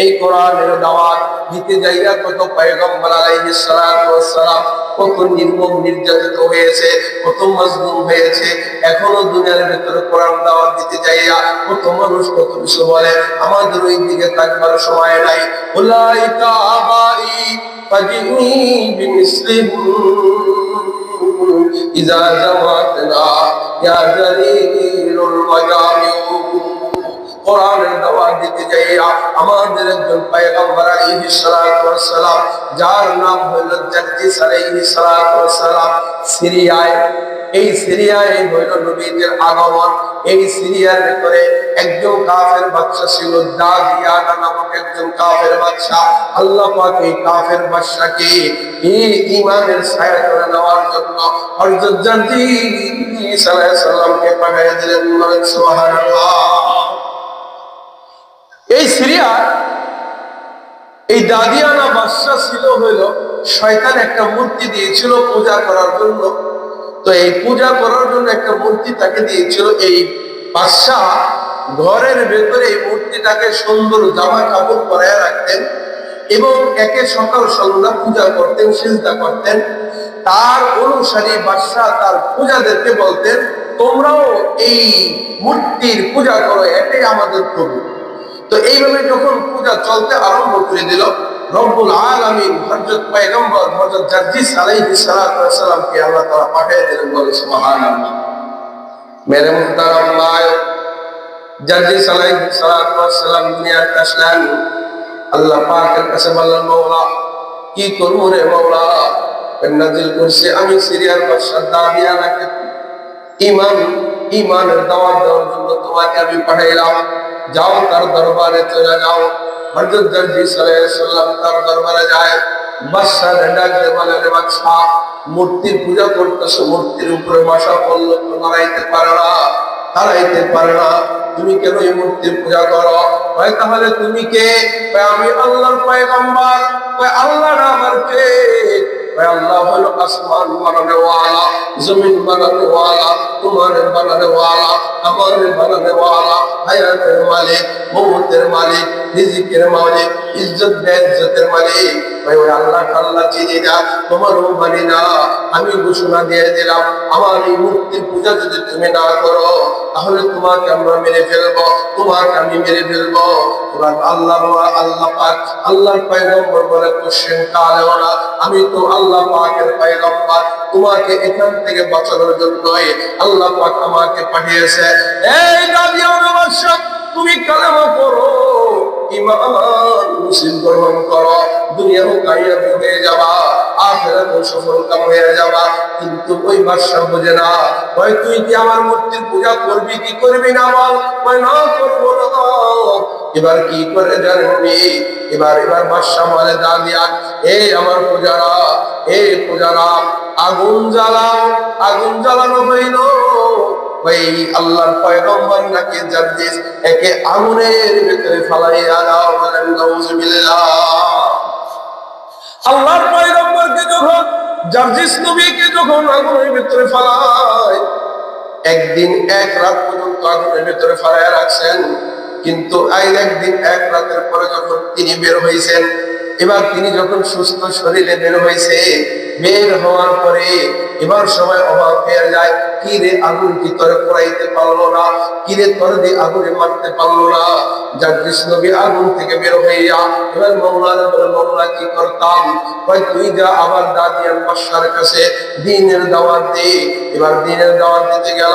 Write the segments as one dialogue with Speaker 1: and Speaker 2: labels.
Speaker 1: এই কোরআনের দাওয়াত দিতে যাইয়া কত পয়গম্বর আলাইহিস সালাতু ওয়াস সালাম কত নির্মম নির্যাতিত হয়েছে, কত মজলুম হয়েছে, এখনও দুনিয়ার ভেতরে কোরআন দাওয়াত দিতে যাইয়া কত মানুষ কত কিছু বলে, আমাদের ওই দিকে তাকবার সময় নাই। উলাইকা আবাই ফাজিনি বিমিসলিম ইজা জামাতনা, ইয়া জালিলুল মাজামিউ কোরআনের দাওয়াত দিতে যাইয়া আমাদের একজন পয়গম্বর আলাইহিস সালাতু ওয়াস সালাম যার নাম হলো জাদ্দিস আলাইহিস সালাতু ওয়াস সালাম সিরিয়ায়। এই সিরিয়ায় হইল নবীদের আগমন। এই সিরিয়ার ভিতরে একজন কাফের বাচ্চা ছিল দাদিয়ানা নামক একজন কাফের বাচ্চা আল্লাহ পাক এই কাফের বাচ্চাকে এই ইমানের ছায়া করে নেওয়ার জন্য হযরত জাদ্দিস আলাইহিস সালামকে পাঠিয়ে দিলেন। সুবহানাল্লাহ। এই সিরিয়া, এই দাদিয়ানা বাদশা ছিল হইল শয়তান একটা মূর্তি দিয়েছিল পূজা করার জন্য। তো এই পূজা করার জন্য একটা মূর্তি তাকে দিয়েছিল। এই বাদশাহ ঘরের ভেতরে এই মূর্তিটাকে সুন্দর জামা কাপড় পরায় রাখতেন এবং একে সকাল সন্ধ্যা পূজা করতেন চিন্তা করতেন। তার অনুসারী বাদশাহ তার পূজাদেরকে বলতেন, তোমরাও এই মূর্তির পূজা করো, এটাই আমাদের প্রভু। তো এইভাবে যখন পূজা চলতে আরম্ভ করে দিল, রব্বুল আলামিন হযরত পয়গম্বর হযরত জার্জিস আলাইহিস সালাতু ওয়াস সালামকে আল্লাহ তাআলা পাঠিয়ে দিলেন, বলে সুবহানাল্লাহ। মেরে মুহতারাম ভাই জার্জিস আলাইহিস সালাতু ওয়াস সালাম দুনিয়াতে আসলেন আল্লাহ পাকের কাছে বললেন, মাওলা, কি করব রে মাওলা? নাজিল করছে আমি সিরিয়ার বাদশাহ দাবিয়ানাকে। ইমান, ইমানের দাওয়াত দেওয়ার জন্য তোমাকে আমি পাঠাইলাম। যাও, তার দরবারে চলে যাও। হযরত জার্জি সাল্লাম তার দরবারে যায়। মূর্তির পূজা করতেছো, মূর্তির উপরে বাসা করল তো পারে না দাঁড়াইতে পারে না। তুমি কেন এই মূর্তির পূজা করো? কয় তাহলে তুমি কে? আমি আল্লাহর পয়গম্বর। আল্লাহ আমার কে আল্লাহ তোমারও মানি না। আমি ঘোষণা দিয়ে দিলাম, আমার এই মূর্তির পূজা যদি তুমি না করো, তাহলে তোমাকে আমরা মেরে ফেলব, তোমাকে আমি মেরে ফেলব। এবার আল্লাহ আল্লাহ পাক, আল্লাহর বলে কোশ্চেন আমি তো আল্লাহ পাকের পয়গম্বর তোমাকে এখান থেকে বাঁচানোর জন্যই আল্লাহ পাক আমাকে পাঠিয়েছে। এই বাদশা তুমি কালেমা পড়ো কিন্তু ওই বাদশা বোঝে না, কয়, তুই কি আমার মূর্তির পূজা করবি, কি করবি না বল? কয়, না করব না এবার কি করে জানবি? এবার এবার বাদশা বলে, দাদিয়া এই আমার পূজারা এই পূজারা আগুন জ্বালাও, আগুন জ্বালানো হইল। নাকি একে আগুনের ভিতরে ফালাইয়া আগুনের ভিতরে একদিন এক রাত পর্যন্ত আগুনের ভিতরে ফালাইয়া রাখছেন কিন্তু একদিন, এক রাতের পরে যখন তিনি বের হয়েছেন এবার তিনি যখন সুস্থ শরীরে বের হয়েছে বের হওয়ার পরে এবার সময় অভাব পেয়ে যায় কি রে আগুন কি তোরে পারল না? কি রে তোর দিয়ে আগুনে মারতে পারল না? যার নবী আগুন থেকে বের হইয়া এবার মৌলার বলে, মৌলা, কি করতাম? তুই যা আবার দাদিয়ান বাসার কাছে দিনের দাওয়াত দে। এবার দিনের দাওয়াত দিতে গেল।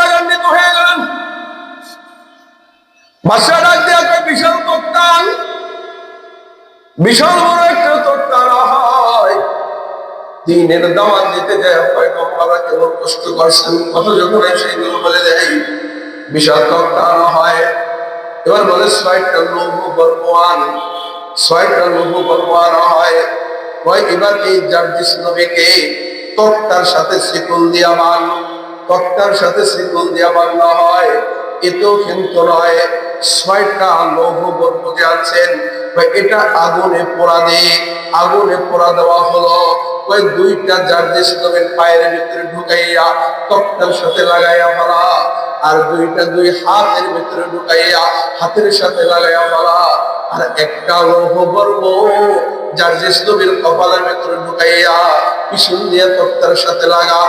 Speaker 1: বিশাল তত্তান বিশাল বড় একটা হয়। দিনের দাওয়াত দিতে যায় কষ্ট করছেন, কত যখন বলে দেয়, বিশাল হয়। এবার বলে ছয়টা লৌহ গর্ভবান ছয়টা লৌহ হয়। এবার এই জার্জিস নবীকে সাথে শিকল দিয়া বান তক্তার সাথে শিকল দিয়া বান্ধা হয়। এতেও কিন্তু নয়, ছয়টা লৌহ যে আছেন। এটা আগুনে পোড়া দিয়ে আগুনে পোড়া দেওয়া হলো। কয় দুইটা জার্জিস নবীর পায়ের ভিতরে ঢুকাইয়া তক্তার সাথে লাগাইয়া ফেলা, আর দুইটা দুই হাতের ভিতরে ঢুকাইয়া হাতের সাথে লাগাইয়া ফেলা, আর একটা লৌহ যার যে নবীর কপালের ভেতরে ঢুকাইয়া পিছন দিয়ে তক্তার সাথে লাগা,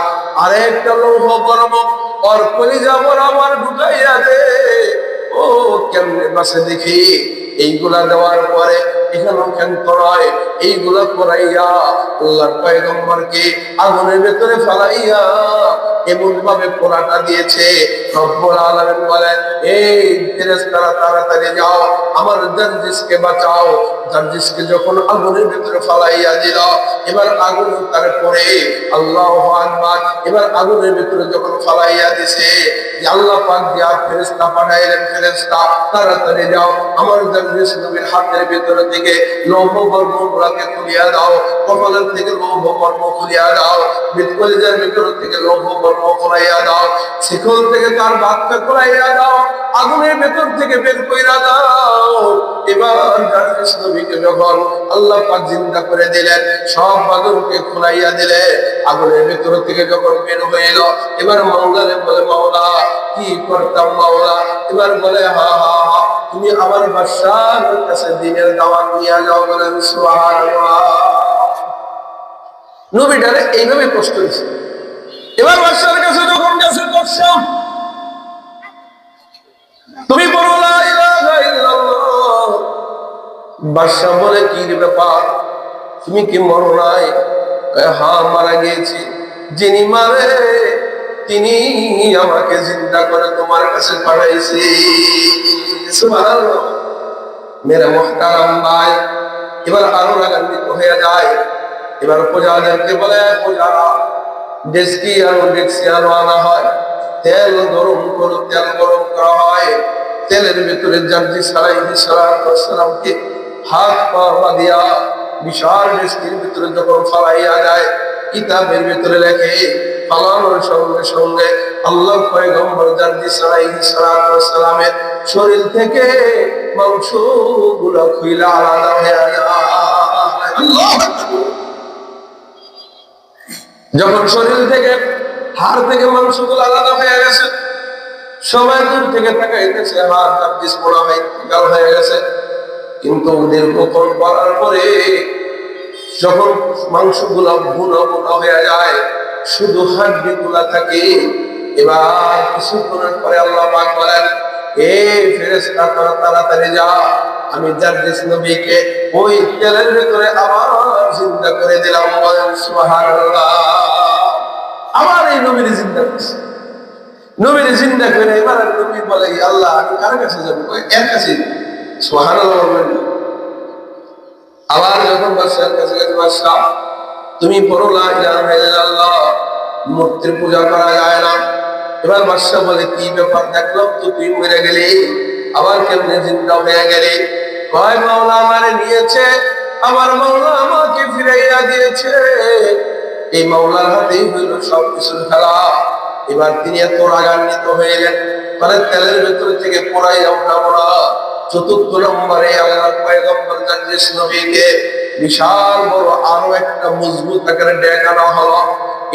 Speaker 1: আর একটা লৌহ গর্ব ওর কলিজা বরাবর ঢুকাইয়া দে। ও কেমনে বাসে দেখি? এইগুলা দেওয়ার পরে আগুনের ভেতরে ফেলাইয়া এমন ভাবে পোড়াটা দিয়েছে। তাড়াতাড়ি যাও, আমার জার্জিসকে বাঁচাও। জার্জিসকে যখন আগুনের ভেতরে ফেলাইয়া দিল, এবার আগুন তারপরে আল্লাহ এবার আগুনের ভেতরে যখন ফালাইয়া দিছে আল্লাহ পাক দিয়া ফেরেশতা পাঠাইলেন, ফেরেশতা, তাড়াতাড়ি যাও, আমার জার্জিস নবীর হাতের ভেতরে থেকে লৌহ বর্ম গুলাকে খুলিয়া দাও কপালের থেকে লৌহ বর্ম খুলিয়া দাও মৃত্যুজের ভিতর থেকে লৌহ বর্ম খুলাইয়া দাও শিকল থেকে তার বাক্য খুলাইয়া দাও। আগুনের ভেতর থেকে বের কইরা দাও। এবার জার্জিস নবীকে যখন আল্লাহ পাক জিন্দা করে দিলেন, সব আগুনকে খুলাইয়া দিলে আগুনের ভেতর থেকে যখন বের হয়ে এলো, এবার মাওলারে বলে, মাওলা, কি করতাম মাওলা? এবার বলে, হা হা হা, তুমি আমার বাদশার কাছে দিনের দাওয়াত নিয়ে যাও বলেন সুবহানাল্লাহ। নবীটারে এইভাবে কষ্ট দিছে এবার বাদশার কাছে যখন গেছে দর্শক তুমি বলো, লা ইলাহা ইল্লাল্লাহ। বাদশা বলে, কি ব্যাপার? তুমি কি মরো নাই? হ্যাঁ মারা গিয়েছি। যিনি মারে, তিনি আমাকে চিন্তা করে তোমার কাছে পাঠাইছি। মেরে মোহতারাম ভাই, এবার আরও রাগান্বিত হয়ে যায়। এবার প্রজাদেরকে বলে, প্রজারা ডেস্কি আরও ডেস্কি আরও আনা হয়। তেল গরম করো তেল গরম করা হয় তেলের ভিতরে জার্জি সালাই সালামকে হাত পা বাঁধিয়া বিশাল ডেস্কির ভিতরে যখন ফালাইয়া যায় কিতাবের ভিতরে লেখে, ফালানোর সঙ্গে সঙ্গে আল্লাহ পয়গম্বর জার্জি সালাই সালামের শরীর থেকে মাংসগুলা খুইলা আলাদা হয়ে। যখন শরীর থেকে হাড় থেকে মাংসগুলো আলাদা হয়ে গেছে। সবাই দূর থেকে তাকাইতেছে, হাড় তাবজিস পড়া হয়ে গাল হয়ে গেছে। কিন্তু দীর্ঘক্ষণ পড়ার পরে যখন মাংসগুলা বুনো বুনো হয়ে যায়, শুধু হাড্ডি গুলা থাকে। এবার কিছু কিছুক্ষণের পরে আল্লাহ পাক বলেন, এ ফেরেশতা, তোরা তাড়াতাড়ি যা। আমি জার্জিস নবীকে ওই তেলের ভেতরে আবার জিন্দা করে দিলাম। বলেন, সুবহানাল্লাহ। আবার এই নবীর জিন্দা করছে নবীর জিন্দা করে এবার আর নবী বলে আল্লাহ, আমি কার কাছে যাব? এর কাছে সুবহানাল্লাহ বলবেন না। আবার যখন বাদশার কাছে গেছে, বাদশাহ, তুমি পড়ো, লা ইলাহা মূর্তির পূজা করা যায় না। এবার বাদশাহ বলে, কি ব্যাপার দেখলাম তো তুই মরে গেলি, আবার কেমনে জিন্দা হয়ে গেলি? কয়, মাওলা আমারে নিয়েছে, আমার মাওলা আমাকে ফিরাইয়া দিয়েছে। এই মাওলার হাতেই হইল সব কিছুর খেলা। এবার তিনি এত রাগান্বিত হয়ে গেলেন। মানে তেলের ভেতর থেকে পড়াইয়া উঠাবো না চতুর্থ নম্বরে আল্লাহ পয়গম্বর জানিস নবীকে, বিশাল বড় আরও একটা মজবুত আকারে ডেকানো হলো।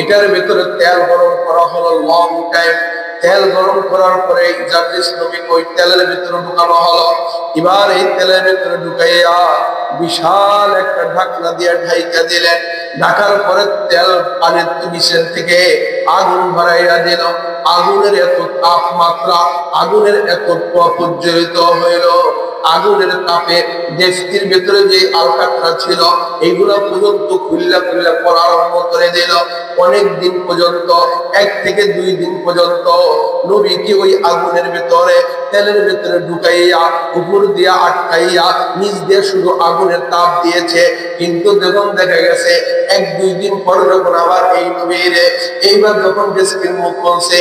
Speaker 1: এটার ভেতরে তেল গরম করা হলো লং টাইম তেল গরম করার পরে জানিস নবীকে ওই তেলের ভিতরে ঢুকানো হলো। এবার এই তেলের ভিতরে ঢুকাইয়া বিশাল একটা ঢাকনা দিয়ে ঢাইকা দিলেন। ঢাকার পরে তেল পানির নিচের থেকে আগুন ভরাইয়া দিল। আগুনের এত তাপমাত্রা, আগুনের এত প্রজ্বলিত হইল। আগুনের তাপে দেশটির ভেতরে যে আলকাতরা ছিল এইগুলো পর্যন্ত খুল্লা খুল্লা পড়া আরম্ভ করে দিল। অনেক দিন পর্যন্ত, এক থেকে দুই দিন পর্যন্ত নবীকে ওই আগুনের ভেতরে, তেলের ভেতরে ঢুকাইয়া, উপর দিয়া আটকাইয়া, নিচ দিয়ে শুধু আগুনের তাপ দিয়েছে। কিন্তু যখন দেখা গেছে, এক দুই দিন পর যখন আবার এই নবীরে, এইবার যখন ডেস্কির মুখ খুলছে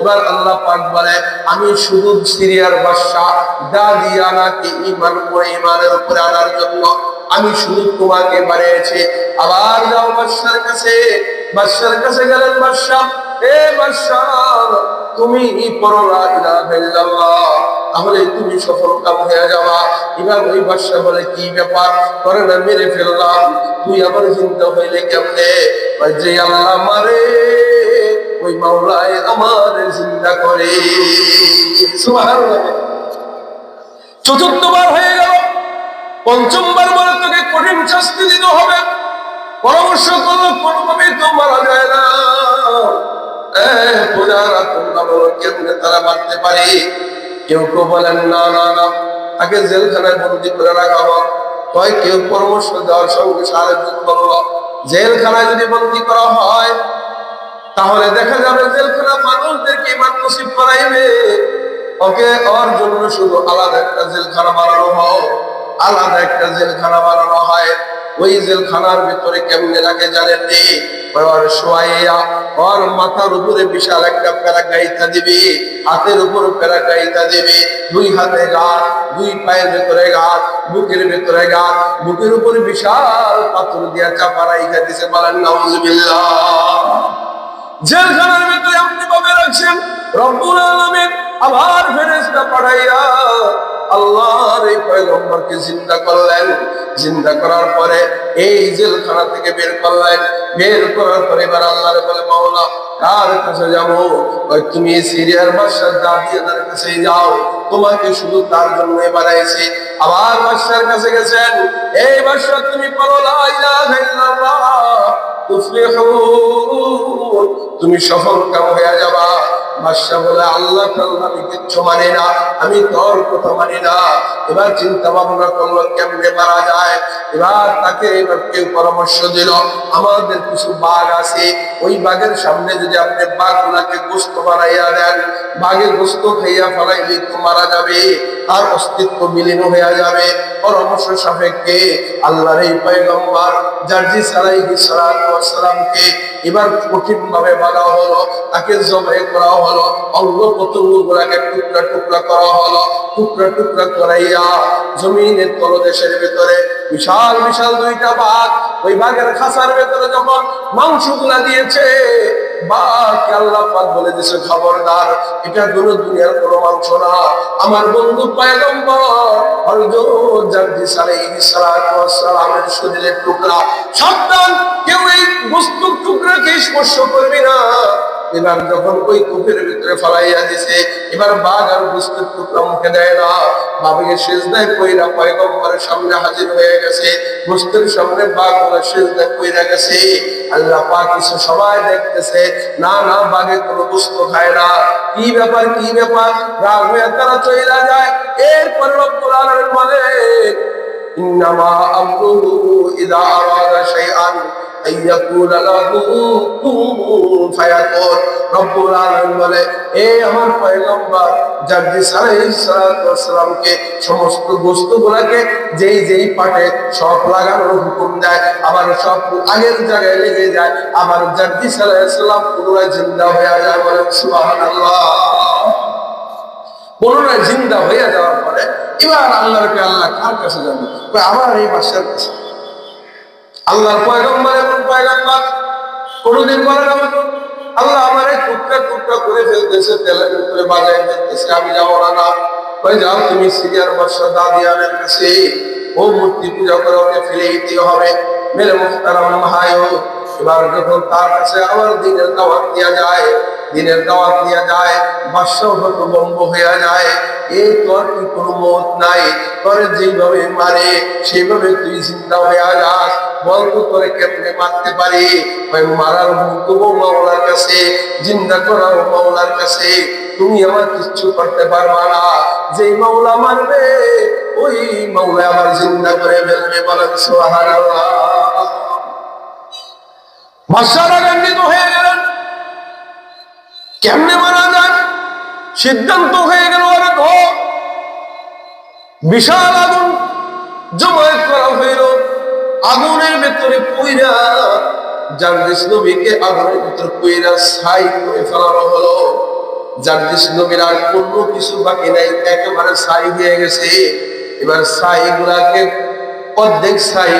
Speaker 1: এবার আল্লাহ পাক বলে, আমি শুধু সিরিয়ার বাদশা দাদিয়ানাকে ঈমান করে ঈমানের উপরে আনার জন্য আমি শুধু তোমাকে বানিয়েছি। আবার যাও বাদশার কাছে বাদশার কাছে গেলেন বাদশা এ বাদশা তুমি পড়ো লা ইলাহা ইল্লাল্লাহ, তাহলে তুমি সফল কাম হয়ে যাবা। এবার ওই বাদশা বলে, কি ব্যাপার? করে না মেরে ফেললাম। তুই আবার চিন্তা হইলে কেমনে? যে আল্লাহ মারে ওই মাওলায় আমার চিন্তা করে। চতুর্থবার হয়ে গেল। পঞ্চমবার বলে তোকে কঠিন শাস্তি দিতে হবে। পরামর্শ করল কোনোভাবে তো মারা যায় না। তারা পারে। কেউ বলেন, না না না, তাকে জেলখানায় বন্দি করে হয় কেউ পরামর্শ যদি বন্দি করা হয় তাহলে দেখা যাবে জেলখানা মানুষদেরকে ইমান নসিব করাইবে। ওকে, ওর জন্য শুধু আলাদা একটা জেলখানা বানানো হয়। আলাদা একটা জেলখানা বানানো হয়। ওই জেলখানার ভিতরে কেমনে রাখে জানেন নি? ওর শোয়াইয়া, ওর মাথার উপরে বিশাল একটা প্যারাগাইতা দিবি। হাতের উপর প্যারাগাইতা দিবি। দুই হাতে গাছ, দুই পায়ের ভেতরে গাছ, বুকের ভেতরে গাছ, বুকের উপরে বিশাল পাথর দিয়া চাপা রাইখা দিছে বলেন, নাউজুবিল্লাহ। জেলখানার ভিতরে আপনি ভাবে রাখছেন? রব্বুল আবার ফেরেশতা পাঠাইয়া আল্লাহর এই পয়গম্বরকে জিন্দা করলেন। জিন্দা করার পরে এই জেলখানা থেকে বের করলেন। বের করার পরে এবার আল্লাহরে বলে, মাওলা, কার কাছে যাব? তুমি সিরিয়ার বাদশার দাদিয়াদের কাছে যাও। তোমাকে শুধু তার জন্য বানাইছি আবার বাদশার কাছে গেছেন। এই বাদশা তুমি বলো, লা ইলাহা ইল্লাল্লাহ। তুমি সফল কাম হয়ে যাবা। আমাদের কিছু বাঘ আছে, ওই বাঘের সামনে যদি আপনি গোস্ত বানাইয়া দেন বাঘের গোস্ত খাইয়া ফেলাইলে তো মারা যাবে, তার অস্তিত্ব বিলীন হয়ে যাবে। পরামর্শ সাপেক্ষে আল্লাহর এই পয়গম্বর জার্জি সালাইহি সালাতু এবার কঠিন ভাবে বাঁধা হলো, তাকে জবাই করা হলো। অঙ্গ প্রত্যঙ্গ গুলাকে টুকরা টুকরা করা হলো, টুকরা টুকরা করাইয়া জমিনের তলদেশের ভেতরে বিশাল বিশাল দুইটা বাঘ, ওই বাঘের খাসার ভেতরে যখন মাংসগুলা দিয়েছে, বাঘকে আল্লাহ পাক বলে দিয়েছে খবরদার, এটা কোনো দুনিয়ার কোনো মাংস না। আমার বন্ধু পয়গম্বর, হযরত সালাতু ওয়াস শরীরের টুকরা, সাবধান, কেউ এই বস্তুর টুকরাকে স্পর্শ করবি না। এবার যখন ওই কূপের ভিতরে ফলাইয়া দিছে, এবার বাঘ আর বস্তুর টুকরা মুখে দেয় না। বাবাকে শেষ দেয় কইরা পয়গম্বরের সামনে হাজির হয়ে গেছে। বস্তুর সামনে বাঘ ওরা শেষ দেয় কইরা গেছে। আল্লাহ পাক কিছু সবাই দেখতেছে। না না, বাঘে কোনো বস্তু খায় না। কি ব্যাপার কি ব্যাপার? রাগ হয়ে তারা চইলা যায়। এরপর রব্বুল বলে, ইন্নামা আমরুহু ইদা আরাদা ইয়াকুল লাহু ফায়াকুন বলে এ আমার পয়গম্বর জাবজি সালামকে সমস্ত বস্তুগুলাকে যেই যেই পাটে সব লাগানোর হুকুম দেয় আবার সব আগের জায়গায় লেগে যায় আবার জাবজি সালাম পুনরায় জিন্দা হয়ে যায় বলে, সুবহানাল্লাহ। পুনরায় জিন্দা হয়ে যাওয়ার পরে এবার আল্লাহর আল্লাহ কার কাছে যাবে? আমার এই বাসার কাছে। আল্লাহর পয়গম্বর এবং পয়গম্বর, কোনদিন বলে আল্লাহ আমার এই টুকরা টুকরা করে ফেলতেছে, তেলের উপরে বাজায় ফেলতেছে, আমি যাব না ওই যাও তুমি সিরিয়ার বর্ষা দাদিয়ানের কাছে, ও মূর্তি পূজা করে ওকে ফেলে দিতে হবে। মেরে মুখতারাম ভাইও এবার যখন তার কাছে আবার দিনের দাওয়াত দেওয়া যায় দিনের দাওয়াত দেওয়া যায়, বাদশাহ হতো বম্ব হয়ে যায়। এই তোর কি কোনো মত নাই। তোর যেইভাবে মারে, সেইভাবে তুই চিন্তা হয়ে যাস। বলতো তোরে কেমনে মারতে পারি? মারার হুকুম মাওলার কাছে, জিন্দা করাও মাওলার কাছে। তুমি আমার কিচ্ছু করতে পারবা না। যেই মাওলা মারবে, ওই মাওলা আমার জিন্দা করে ফেলবে বলেন সুবহানাল্লাহ। বাদশারা গান্ডিত হয়ে গেলেন। কেমনে মারা যায়? সিদ্ধান্ত হয়ে গেল বিশাল আগুন জমায়েত করা হইল। আগুনের ভেতরে পইরা জার্দিস নবীকে আগুনের ভেতরে পইরা ছাই করে ফেলানো হলো। জার্দিস নবীর আর কোনো কিছু বাকি নাই, একেবারে ছাই হয়ে গেছে। এবার ছাই গুলাকে অর্ধেক ছাই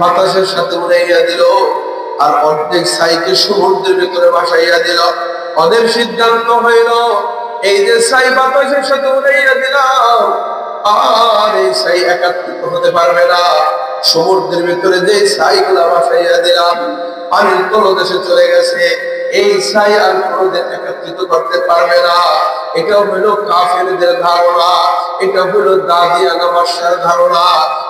Speaker 1: বাতাসের সাথে উড়াইয়া দিল, আর অর্ধেক ছাইকে সমুদ্রের ভেতরে বাসাইয়া দিল। ওদের সিদ্ধান্ত হইল, এই যে সাই বাতাসের সাথে উড়াইয়া দিলাম, আর এই সাই একাত্রিত হতে পারবে না। সমুদ্রের ভিতরে যে ছাইগুলা ভাসাইয়া দিলাম, পানির তলদেশে চলে গেছে। এই ছাই আর কোনোদিন একত্রিত করতে পারবে না। এটা হলো কাফেরদের ধারণা, এটা হলো দাদিয়ানা বাসার ধারণা।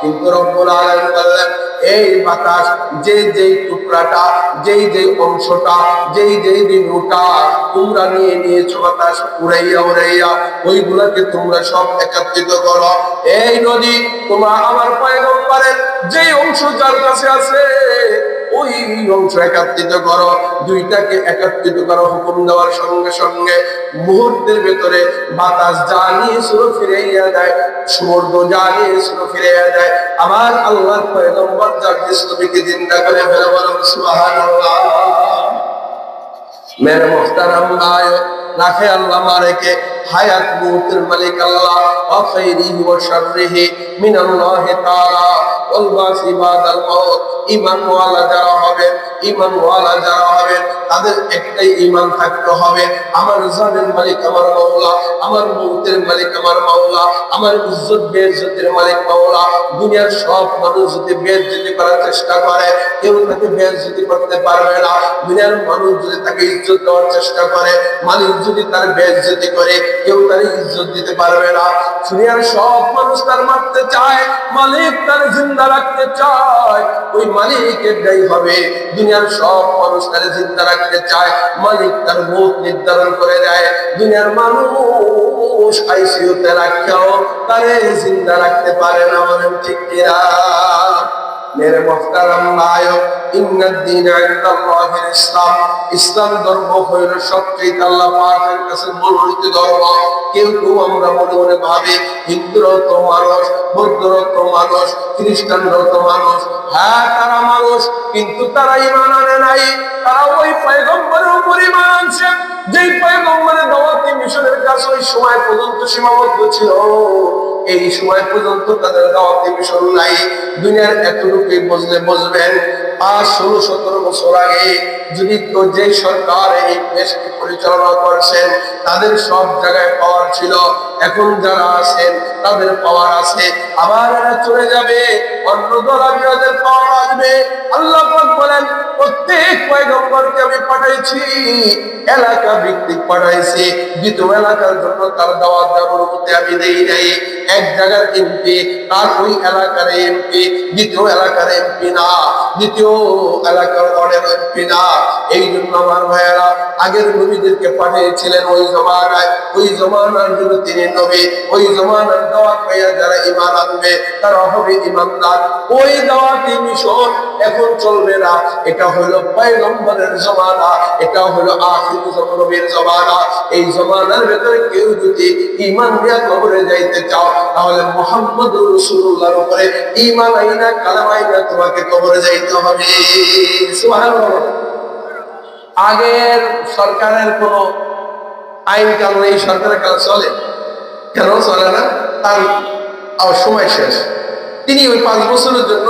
Speaker 1: কিন্তু রব্বুল আলামিন বললেন, এই বাতাস যে যেই টুকরাটা, যেই যেই অংশটা, যেই যেই বিন্দুটা তোমরা নিয়ে নিয়েছো বাতাস, উড়াইয়া উড়াইয়া, ওইগুলাকে তোমরা সব একত্রিত করো। এই নদী, তোমরা আমার পায়ে যেই অংশ যার কাছে আছে ওই অংশ একত্রিত করো, দুইটাকে একত্রিত করো, হুকুম দেওয়ার সঙ্গে সঙ্গে মুহূর্তের ভেতরে বাতাস যা নিয়েছিল ফিরাইয়া দেয় সমুদ্র যা নিয়েছিল ফিরাইয়া দেয়। আমার আল্লাহর পয়গম্বর যার নবীকে জিন্দা করে ফেলে বলো সুবহানাল্লাহ। মেরে মোহতারাম আয়। রাখে আল্লাহ মারেকে। হায়াত মুহূর্তের মালিক আল্লাহ অখৈরিহি ও শাররিহি মিনাল্লাহ তাআলা। ওয়াল বাসি বাদাল মাউত। ঈমানওয়ালা যারা হবেন ঈমানওয়ালা যারা হবেন তাদের একটাই ঈমান থাকতে হবে। আমার জানের মালিক আমার মাওলা, আমার মুহূর্তের মালিক আমার মাওলা, আমার ইজ্জত বেইজ্জতের মালিক মাওলা। দুনিয়ার সব মানুষ যদি বেইজ্জতি করার চেষ্টা করে, কেউ তাকে বেইজ্জতি করতে পারবে না। দুনিয়ার মানুষ যদি তাকে ইজ্জত দেওয়ার চেষ্টা করে, মালিক যদি তার বেইজ্জতি করে, কেউ তার ইজ্জত দিতে পারবে না। দুনিয়ার সব মানুষ তার মারতে চায়, মালিক তার জিন্দা রাখতে চায়। ওই মালিকের দায়ী হবে, দুনিয়ার সব মানুষ তার জিন্দা রাখতে চায়। মালিক তার মুখ নির্ধারণ করে দেয়, দুনিয়ার মানুষ আইসিউতে রাখলেও তারে জিন্দা রাখতে পারে না, বলেন ঠিক কিনা? মেরে মোহতারাম নায়ক ইসলাম। ইসলাম ধর্ম হইল সবচেয়ে আল্লাহ পাকের কাছে ধর্ম। কিন্তু আমরা মনে মনে ভাবি মানুষ মানুষ মানুষ। হ্যাঁ তারা মানুষ, কিন্তু তারা ইমান আনে নাই। তারা ওই পয়গম্বরের উপর পয়গম্বরের মিশনের কাছে ওই সময় পর্যন্ত সীমাবদ্ধ ছিল। এই সময় পর্যন্ত তাদের দাওয়াতি মিশন নাই। দুনিয়ার এতটুকুই বুঝলে বুঝবেন পাঁচ, ষোলো, সতেরো বছর আগে যদি তো যে সরকার এই দেশকে পরিচালনা করছেন তাদের সব জায়গায় পাওয়ার ছিল এখন যারা আছেন, তাদের পাওয়ার আছে। আবার এরা চলে যাবে, অন্য দল আমিরাদের পাওয়ার আসবে। আল্লাহ বলেন, প্রত্যেক পয়গম্বরকে আমি পাঠাইছি, এলাকা ভিত্তিক পাঠাইছি। দ্বিতীয় এলাকার জন্য তার দাওয়াত দেওয়ার অনুমতি আমি দেই নাই। এক জায়গার এমপি তার ওই এলাকার এমপি দ্বিতীয় এলাকার এমপি না। দ্বিতীয় এলাকার ওয়ার্ডের এমপি না। এই জন্য আমার ভাইয়েরা, আগের নবীদেরকে পাঠিয়েছিলেন ওই জমানায়। ওই জমানার জন্য তিনি নবী, ওই জমানার দাওয়াত পাইয়া যারা ইমান আনবে তারা হবে ইমানদার ওই দাওয়াতি মিশন এখন চলবে না। এটা হলো পয়গম্বরের জমানা, এটা হলো নবীর জমানা। এই জমানার ভেতরে কেউ যদি ইমান দিয়া কবরে যাইতে চাও, তাহলে মোহাম্মদ রসুল্লাহর উপরে ইমান আইনা, কালাম আইনা তোমাকে কবরে যাইতে হবে। আগের সরকারের কোন আইন কানুন এই সরকারের কাজ চলে? কেন চলে না? তার সময় শেষ। তিনি ওই পাঁচ বছরের জন্য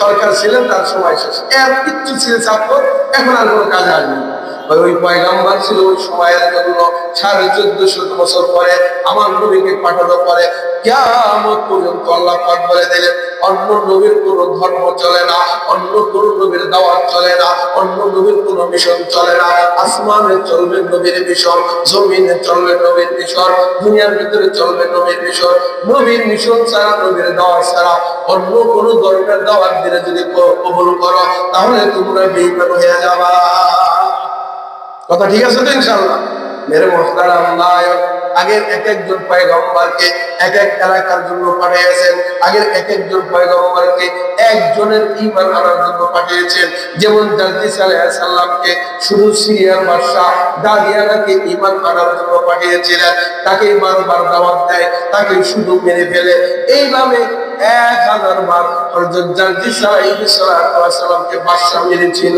Speaker 1: সরকার ছিলেন, তার সময় শেষ। এর কিচ্ছু ছিল ছাত্র, এখন আর কোনো কাজে আসবে না। ওই পয়গাম্বার ছিল ওই সময়ের জন্য সাড়ে চোদ্দশো বছর পরে আমার নবীকে পরে কেমন পর্যন্ত আল্লাহ পাক বলে দিলেন, অন্য নবীর কোন ধর্ম চলে না, অন্য কোন নবীর দাওয়াত চলে না, অন্য নবীর কোন মিশন চলে না। আসমানে চলবে নবীর মিশন, জমিনে চলবে নবীর মিশন, দুনিয়ার ভিতরে চলবে নবীর মিশন। নবীর মিশন ছাড়া, নবীর দাওয়াত ছাড়া অন্য কোন ধর্মের দাওয়াত দিলে যদি কবুল করো, তাহলে তোমরা বেইমান হয়ে যাবা। কথা ঠিক আছে তো ইনশাল্লাহ মেরে মোহতারাম নায়ক। আগের এক একজন পয়গম্বরকে এক এক এলাকার জন্য পাঠিয়েছেন, আগের এক একজন পয়গম্বরকে একজনের ইমান আনার জন্য পাঠিয়েছেন। যেমন জালদিস আলাইসাল্লামকে শুধু সিরিয়ার বাদশাহ দাদিয়ানাকে ইমান আনার জন্য পাঠিয়েছিলেন। তাকে বারবার দাওয়াত দেয়, তাকে শুধু মেরে ফেলে। এইভাবে এক হাজার বার হযরত জালদিস আলাইহিসসালামকে বাদশাহ মেরেছিল।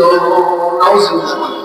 Speaker 1: নাউজুবিল্লাহ।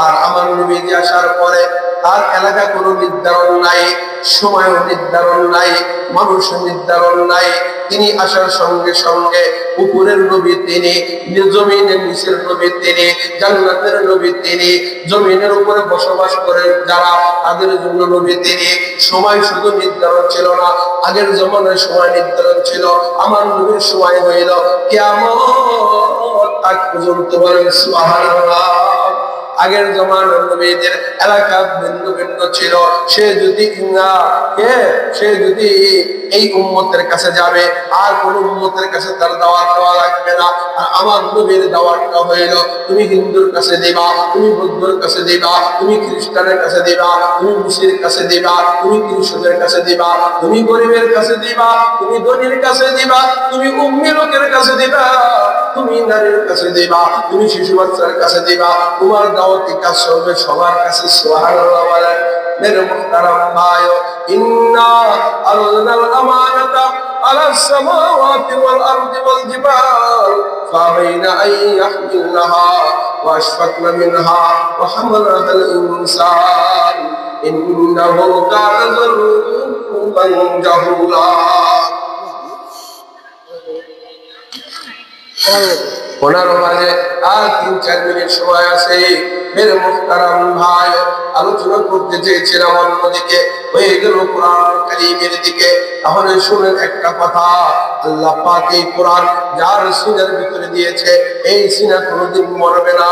Speaker 1: আর আমার নবীজি আসার পরে তার এলাকা কোনো নির্ধারণ নাই সময় নির্ধারণ নাই মানুষ নির্ধারণ নাই। তিনি আসার সঙ্গে সঙ্গে উপরের নবী তিনি, জমিনের নিচের নবী তিনি, জান্নাতের নবী তিনি, জমিনের উপরে বসবাস করে যারা তাদের জন্য নবী তিনি। সময় শুধু নির্ধারণ ছিল না, আগের জমানায় সময় নির্ধারণ ছিল, আমার নবীর সময় হইল কেমন আগ পর্যন্ত বলেন সুবহানাল্লাহ। আগের জমানার নবীদের এলাকা ভিন্ন ভিন্ন ছিল। সে যদি ইংরা কে? সে যদি এই উম্মতের কাছে যাবে, আর কোন উম্মতের কাছে তার দাওয়াত দেওয়া লাগবে না। আর আমার নবীর দাওয়াতটা হইল, তুমি হিন্দুর কাছে দিবা, তুমি বৌদ্ধর কাছে দিবা, তুমি খ্রিস্টানের কাছে দিবা, তুমি মুসলিমের কাছে দিবা, তুমি কৃষকের কাছে দিবা, তুমি গরিবের কাছে দিবা, তুমি ধনীর কাছে দিবা, তুমি উম্মি লোকের কাছে দিবা, তুমি নারীর কাছে দিবা, তুমি শিশু বাচ্চার কাছে দিবা। তোমার দাওয়াতি কাজ চলবে সবার কাছে বলেন। মেরে মুহতারাম ভাই ইন্না আমানাতা على السماوات والأرض والجبال فأبين أن يحملنها وأشفقن منها وحملها الإنسان إنه كان ظلوما جهولا পনেরো বাজে আর তিন চার মিনিট সময় আছে মেরে মুখতারাম ভাই আলোচনা করতে চেয়েছিলাম অন্যদিকে হয়ে গেল কোরআন কারিমের দিকে। তাহলে শুনেন একটা কথা, আল্লাহ পাক এই কোরআন যার সিনার ভিতরে দিয়েছে, এই সিনা কোনোদিন মরবে না,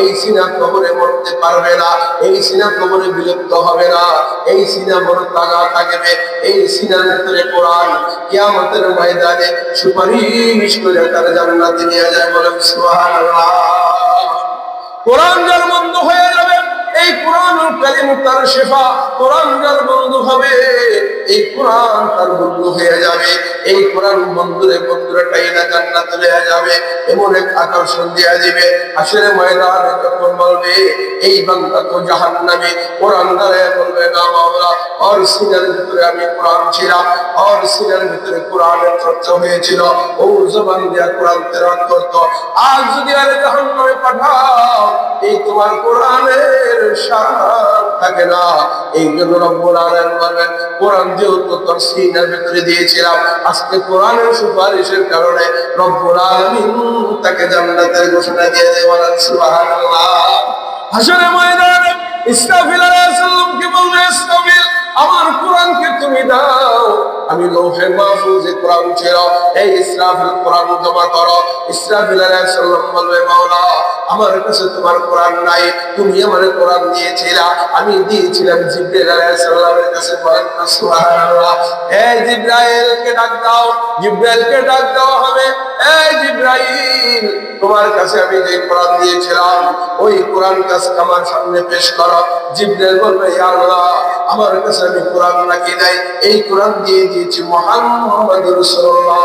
Speaker 1: এই সিনা কবরে মরতে পারবে না, এই সিনা কবরে বিলুপ্ত হবে না, এই সিনা তাগা থাকবে, এই সিনার ভিতরে কোরআন কিয়ামতের ময়দানে সুপারিশ করে তার জান্নাতে নিয়ে যায় কোরআন হয়ে যাবে এই কোরআন কালিম তার শেফা কোরআন যার বন্ধু হবে, এই কোরআন তার বন্ধু হয়ে যাবে। এই কোরআন বন্ধুরে বন্ধুরা টাইনা জান্নাত হয়ে যাবে, এমন এক আকর্ষণ দেয়া দিবে। আসলে ময়দানে যখন বলবে, এই বান্দা তো জাহান্নামে। কোরআন দ্বারা বলবে, না মাওলা আর সিনার ভিতরে আমি কোরআন ছিলাম আর সিনার ভিতরে কোরআনের চর্চা হয়েছিল। ও জবান দিয়া কোরআন তেলাওয়াত করত। আজ যদি আরে জাহান্নামে পাঠাও, এই তোমার কোরআনের শান থাকে না। এই জন্য রব্বুল আলামিন বলেন কোরআন যেহেতু তোর সিনার ভিতরে দিয়েছিলাম, আজকে কোরআনের সুপারিশের কারণে রব্বুল আলামিন তাকে জান্নাতের ঘোষণা দিয়ে বলেন, সুবহানাল্লাহ। হাসরে ময়দানে ইসরাফিল আলাইহিস সালামকে বলবে, ইসরাফিল, আমার কোরআনকে তুমি দাও। আমি লৌহে মাহফুজে কোরআন ছিল, এই ইসরাফিল কোরআন জমা করো। ইসরাফিল আলাইহিস সালাম বলবে, মাওলা আমার কাছে তোমার কোরআন নাই, তুমি আমার কোরআন দিয়েছিলা। আমি দিয়েছিলাম জিব্রাইল আলাইহিস সালামের কাছে বলেন না, সুবহানাল্লাহ। এই জিব্রাইলকে ডাক দাও, জিব্রাইলকে ডাক দেওয়া হবে। এই জিব্রাইল, তোমার কাছে আমি যে কোরআন দিয়েছিলাম, ওই কোরআন কাছে আমার সামনে পেশ করো। জিব্রাইল বলবে, ইয়া আল্লাহ, আমার কাছে আমি কোরআন নাকি নাই? এই কোরআন দিয়ে দিয়েছি মোহাম্মদ রাসূলুল্লাহ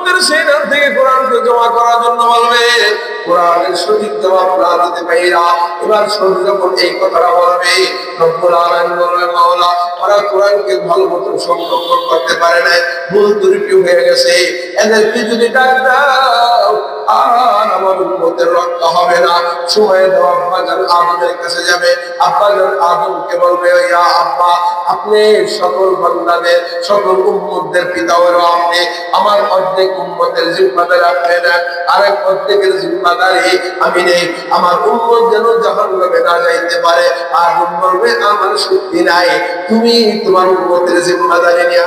Speaker 1: উম্মতের সেনার থেকে কোরআনকে জমা করার জন্য বলবে, কোরআনের সঠিক জবাব না দিতে পাইরা এবার শরীর যখন এই কথাটা বলবে, রব্বুল বলবে, মাওলা, ওরা কোরআনকে ভালো মতো সংরক্ষণ করতে পারে না ভুল ত্রুটি হয়ে গেছে। যদি ডাক দাও, আর আমার উন্মতের হবে না। সময় দাও আব্বা জান আদমের কাছে যাবে। আব্বা জান আদমকে বলবে ইয়া আব্বা, আপনি সকল বান্দাদের, সকল উম্মতদের পিতা হলো আপনি। আমার অর্ধেক উম্মতের জিম্মাদার আপনি না। আরেক প্রত্যেকের জিম্মাদারি আমি নেই। আমার উম্মত যেন জাহান্নামে না যাইতে পারে। আর বলবে আমার শক্তি নাই। তুমি তোমার উম্মতের জিম্মাদারি নিয়ে